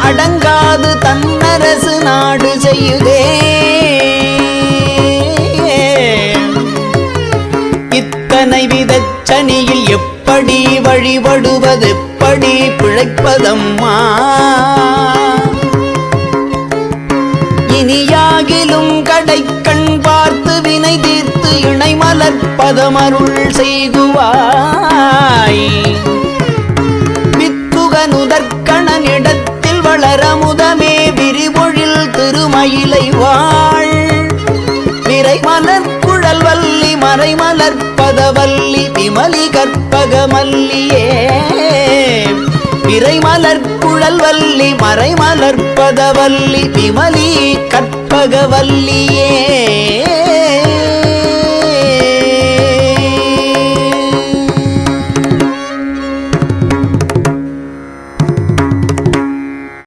அடங்காது தன்னரசு நாடு செய்யுதே. இத்தனை விதச்சனியில் எப்படி வழிபடுவது எப்படி பிழைப்பதம்மா? இனியாகிலும் கடைக்கண் பார்த்து வினை தீர்த்து இணை மலர்ப்பதமருள் செய்குவாய் இடத்தில் விரிபொழில் திருமயிலை வாழ். விரை மலர் குழல் வல்லி மறை மலர்ப்பதவல்லி விமலி கற்பக மல்லியே விரை மலர் குழல் வல்லி மறை மலர்ப்பதவல்லி விமலி கற்பக வல்லியே